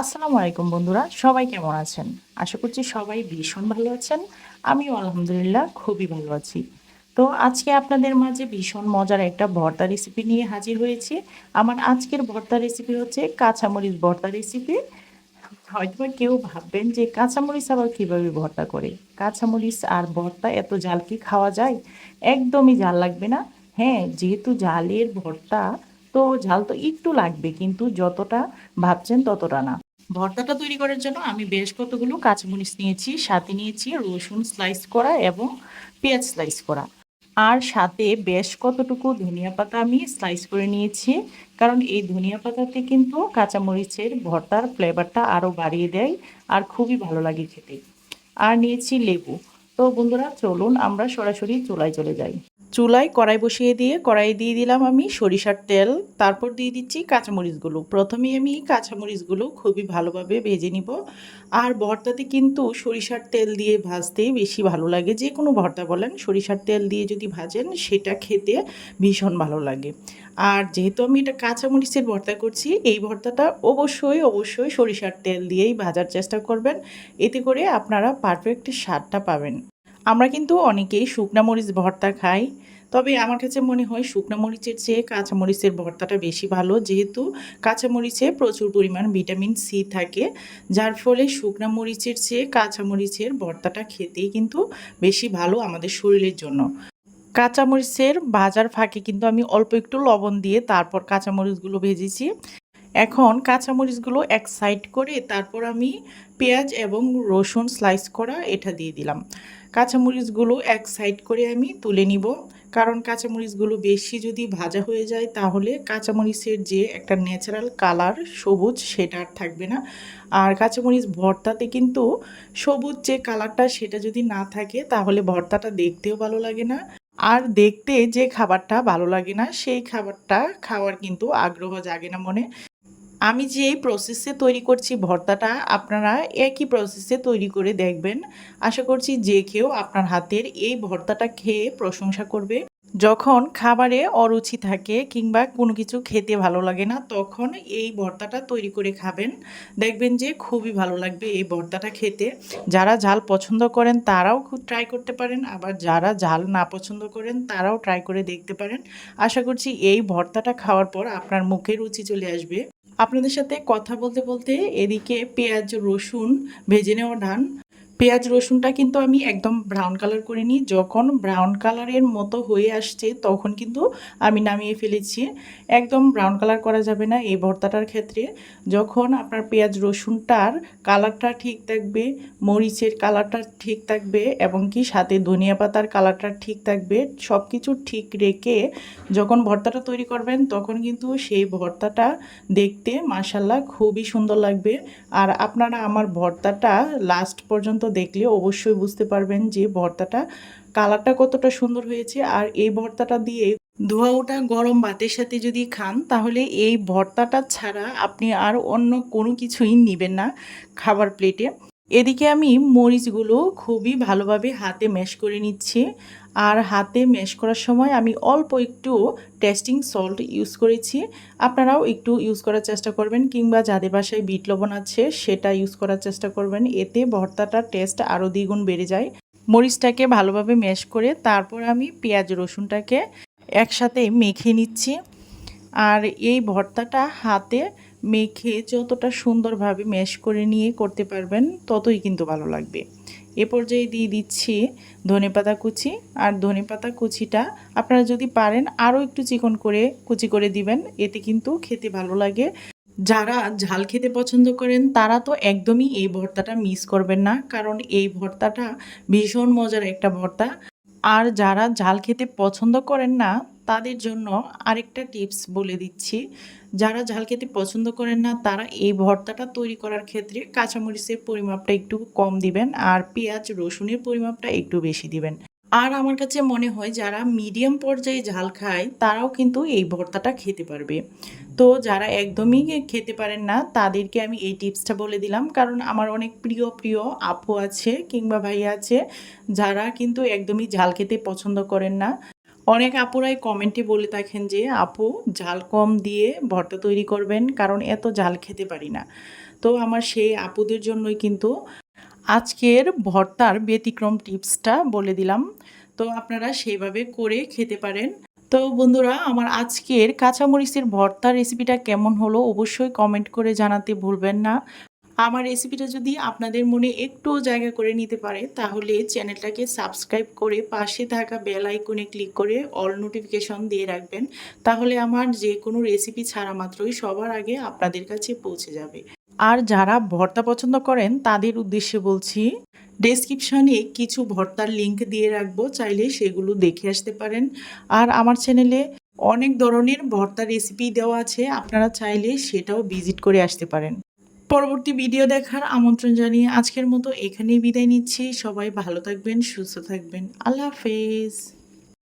আসসালামু আলাইকুম বন্ধুরা, সবাই কেমন আছেন? আশা করছি সবাই ভীষণ ভালো আছেন। আমিও আলহামদুলিল্লাহ খুবই ভালো আছি। তো আজকে আপনাদের মাঝে ভীষণ মজার একটা ভর্তা রেসিপি নিয়ে হাজির হয়েছি। আমার আজকের ভর্তা রেসিপি হচ্ছে কাঁচামরিচ ভর্তা রেসিপি হয়তো কেউ ভাববেন যে কাঁচামরিচ আবার কীভাবে ভর্তা করে? কাঁচামরিচ আর ভর্তা এত জাল কি খাওয়া যায়? একদমই জাল লাগবে না। হ্যাঁ যেহেতু জালের ভর্তা, তো ঝাল তো একটু লাগবে, কিন্তু যতটা ভাবছেন ততটা না। ভর্তাটা তৈরি করার জন্য আমি বেশ কতগুলো কাঁচামরিচ নিয়েছি, সাথে নিয়েছি রসুন স্লাইস করা এবং পেঁয়াজ স্লাইস করা। আর সাথে বেশ কতটুকু ধনিয়া পাতা আমি স্লাইস করে নিয়েছি, কারণ এই ধনিয়া পাতাতে কিন্তু কাঁচামরিচের ভর্তার ফ্লেভারটা আরও বাড়িয়ে দেয় আর খুবই ভালো লাগে খেতে। আর নিয়েছি লেবু। তো বন্ধুরা, চলুন আমরা সরাসরি চুলায় চলে যাই। চুলায় কড়াই বসিয়ে দিয়ে কড়াই দিয়ে দিলাম আমি সরিষার তেল। তারপর দিয়ে দিচ্ছি কাঁচামরিচগুলো। প্রথমেই আমি কাঁচামরিচগুলো খুবই ভালোভাবে ভেজে নিব। আর ভর্তাতে কিন্তু সরিষার তেল দিয়ে ভাজতেই বেশি ভালো লাগে। যে কোনো ভর্তা বলেন, সরিষার তেল দিয়ে যদি ভাজেন, সেটা খেতে ভীষণ ভালো লাগে। আর যেহেতু আমি এটা কাঁচামরিচের ভর্তা করছি, এই ভর্তাটা অবশ্যই অবশ্যই সরিষার তেল দিয়েই ভাজার চেষ্টা করবেন। এতে করে আপনারা পারফেক্ট স্বাদটা পাবেন। আমরা কিন্তু অনেকেই শুকনা মরিচ ভর্তা খাই, তবে আমার কাছে মনে হয় শুকনা মরিচের চেয়ে কাঁচামরিচের ভর্তাটা বেশি ভালো, যেহেতু কাঁচামরিচে প্রচুর পরিমাণ ভিটামিন সি থাকে, যার ফলে শুকনা মরিচের চেয়ে কাঁচামরিচের ভর্তাটা খেতেই কিন্তু বেশি ভালো আমাদের শরীরের জন্য। কাঁচামরিচের ভাজার ফাঁকে কিন্তু আমি অল্প একটু লবণ দিয়ে তারপর কাঁচামরিচগুলো ভেজেছি। এখন কাঁচামরিচগুলো এক সাইড করে তারপর আমি পেঁয়াজ এবং রসুন স্লাইস করা এটা দিয়ে দিলাম। কাঁচামরিচগুলো এক সাইড করে আমি তুলে নিব। কারণ কাঁচামরিচগুলো বেশি যদি ভাজা হয়ে যায় তাহলে কাঁচামরিচের যে একটা ন্যাচারাল কালার সবুজ সেটা আর থাকবে না। আর কাঁচামরিচ ভর্তাতে কিন্তু সবুজ যে কালারটা সেটা যদি না থাকে তাহলে ভর্তাটা দেখতেও ভালো লাগে না। আর দেখতে যে খাবারটা ভালো লাগে না সেই খাবারটা খাওয়ার কিন্তু আগ্রহ জাগে না মনে। আমি যে এই প্রসেসে তৈরি করছি ভর্তাটা, আপনারা একই প্রসেসে তৈরি করে দেখবেন। আশা করছি যে কেউ আপনার হাতের এই ভর্তাটা খেয়ে প্রশংসা করবে। যখন খাবারে অরুচি থাকে কিংবা কোনো কিছু খেতে ভালো লাগে না, তখন এই ভর্তাটা তৈরি করে খাবেন। দেখবেন যে খুবই ভালো লাগবে এই ভর্তাটা খেতে। যারা ঝাল পছন্দ করেন, তারাও খুব ট্রাই করতে পারেন। আবার যারা ঝাল না পছন্দ করেন, তারাও ট্রাই করে দেখতে পারেন। আশা করছি এই ভর্তাটা খাওয়ার পর আপনার মুখে রুচি চলে আসবে। আপনাদের সাথে কথা বলতে বলতে এদিকে পেঁয়াজ রসুন ভেজে নেওয়া ধান পেঁয়াজ রসুনটা কিন্তু আমি একদম ব্রাউন কালার করে নিই। যখন ব্রাউন কালারের মতো হয়ে আসছে, তখন কিন্তু আমি নামিয়ে ফেলেছি। একদম ব্রাউন কালার করা যাবে না এই ভর্তাটার ক্ষেত্রে। যখন আপনার পেঁয়াজ রসুনটার কালারটা ঠিক থাকবে, মরিচের কালারটা ঠিক থাকবে এবং কি সাথে ধনিয়া পাতার কালারটা ঠিক থাকবে সব কিছু ঠিক রেখে যখন ভর্তাটা তৈরি করবেন, তখন কিন্তু সেই ভর্তাটা দেখতে মাসাল্লাহ খুবই সুন্দর লাগবে। আর আপনারা আমার ভর্তাটা লাস্ট পর্যন্ত দেখলে অবশ্যই বুঝতে পারবেন যে ভর্তাটা কালারটা কতটা সুন্দর হয়েছে। আর এই ভর্তাটা দিয়ে ধোয়া ওটা গরম ভাতের সাথে যদি খান, তাহলে এই ভর্তাটা ছাড়া আপনি আর অন্য কোনো কিছুই নেবেন না খাবার প্লেটে। এদিকে আমি মরিচগুলো খুবই ভালোভাবে হাতে ম্যাশ করে নিচ্ছি। আর হাতে ম্যাশ করার সময় আমি অল্প একটু টেস্টিং সল্ট ইউজ করেছি। আপনারাও একটু ইউজ করার চেষ্টা করবেন কিংবা যাদের বাসায় বিট লবণ আছে সেটা ইউজ করার চেষ্টা করবেন। এতে ভর্তাটার টেস্ট আরও দ্বিগুণ বেড়ে যায়। মরিচটাকে ভালোভাবে ম্যাশ করে তারপর আমি পেঁয়াজ রসুনটাকে একসাথে মেখে নিচ্ছি। আর এই ভর্তাটা হাতে মেখে যতটা সুন্দরভাবে ম্যাশ করে নিয়ে করতে পারবেন, ততই কিন্তু ভালো লাগবে। এ পর্যায়ে দিয়ে দিচ্ছি ধনে পাতা কুচি, আর ধনে পাতা কুচিটা আপনারা যদি পারেন আরও একটু চিকন করে, কুচি করে দিবেন, এতে কিন্তু খেতে ভালো লাগে। যারা ঝাল খেতে পছন্দ করেন, তারা তো একদমই এই ভর্তাটা মিস করবেন না, কারণ এই ভর্তাটা ভীষণ মজার একটা ভর্তা। আর যারা ঝাল খেতে পছন্দ করেন না তাদের জন্য আরেকটা টিপস বলে দিচ্ছি। যারা ঝাল খেতে পছন্দ করেন না, তারা এই ভর্তাটা তৈরি করার ক্ষেত্রে কাঁচামরিচের পরিমাপটা একটু কম দিবেন আর পেঁয়াজ, রসুনের পরিমাপটা একটু বেশি দিবেন। আর আমার কাছে মনে হয় যারা মিডিয়াম পর্যায়ে ঝাল খায়, তারাও কিন্তু এই ভর্তাটা খেতে পারবে। তো যারা একদমই খেতে পারেন না, তাদেরকে আমি এই টিপসটা বলে দিলাম। কারণ আমার অনেক প্রিয় প্রিয় আপু আছে কিংবা ভাই আছে, যারা কিন্তু একদমই ঝাল খেতে পছন্দ করেন না। অনেক আপুরাই কমেন্টে বলে থাকেন যে, আপু ঝাল কম দিয়ে ভর্তা তৈরি করবেন কারণ এত ঝাল খেতে পারি না। তো আমার সেই আপুদের জন্যই কিন্তু আজকের ভর্তার ব্যতিক্রম টিপসটা বলে দিলাম। তো আপনারা সেইভাবে করে খেতে পারেন। তো বন্ধুরা, আমার আজকের কাঁচামরিচের ভর্তা রেসিপিটা কেমন হলো অবশ্যই কমেন্ট করে জানাতে ভুলবেন না। আমার রেসিপিটা যদি আপনাদের মনে একটুও জায়গা করে নিতে পারে, তাহলে চ্যানেলটাকে সাবস্ক্রাইব করে পাশে থাকা বেল আইকনে ক্লিক করে অল নোটিফিকেশন দিয়ে রাখবেন। তাহলে আমার যে কোনো রেসিপি ছাড়া মাত্রই সবার আগে আপনাদের কাছে পৌঁছে যাবে। আর যারা ভর্তা পছন্দ করেন, তাদের উদ্দেশ্যে বলছি ডেসক্রিপশনে কিছু ভর্তার লিংক দিয়ে রাখব, চাইলে সেগুলো দেখে আসতে পারেন। আর আমার চ্যানেলে অনেক ধরনের ভর্তা রেসিপি দেওয়া আছে, আপনারা চাইলে সেটাও ভিজিট করে আসতে পারেন। পরবর্তী ভিডিও দেখার আমন্ত্রণ জানিয়ে আজকের মতো এখানেই বিদায় নিচ্ছি। সবাই ভালো থাকবেন, সুস্থ থাকবেন। আল্লাহ হাফেজ।